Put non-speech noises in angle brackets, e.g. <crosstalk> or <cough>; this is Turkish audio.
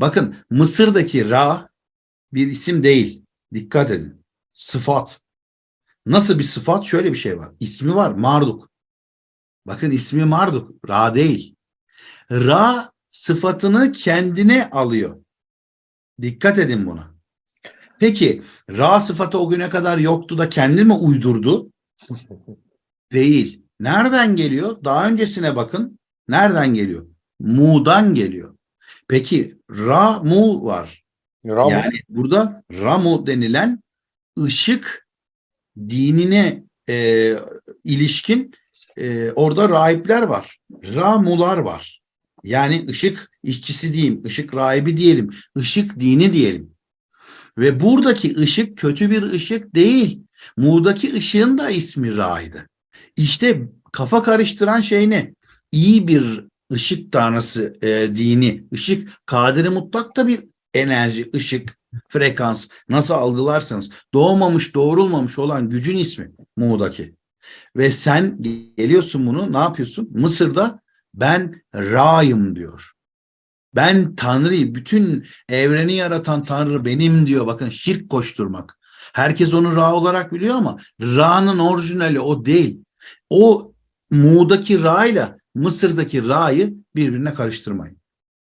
Bakın Mısır'daki Ra bir isim değil. Dikkat edin. Sıfat. Nasıl bir sıfat? Şöyle bir şey var. İsmi var. Marduk. Bakın ismi Marduk. Ra değil. Ra sıfatını kendine alıyor. Dikkat edin buna. Peki Ra sıfatı o güne kadar yoktu da kendi mi uydurdu? <laughs> Değil. Nereden geliyor? Daha öncesine bakın. Nereden geliyor? Mu'dan geliyor. Peki Ra Mu var. Ram, Yani burada Ramu denilen ışık dinine e, ilişkin e, orada rahipler var. Ramular var. Yani ışık işçisi diyeyim, ışık rahibi diyelim, ışık dini diyelim. Ve buradaki ışık kötü bir ışık değil. Mu'daki ışığın da ismi Ra'ydı. İşte kafa karıştıran şey ne? İyi bir ışık tanrısı e, dini, ışık kaderi mutlak da bir enerji, ışık, frekans nasıl algılarsanız doğmamış, doğrulmamış olan gücün ismi Mu'daki. Ve sen geliyorsun bunu ne yapıyorsun? Mısır'da ben Ra'yım diyor. Ben Tanrı'yı, bütün evreni yaratan Tanrı benim diyor. Bakın şirk koşturmak. Herkes onu Ra olarak biliyor ama Ra'nın orijinali o değil. O Mu'daki Ra ile Mısır'daki Ra'yı birbirine karıştırmayın.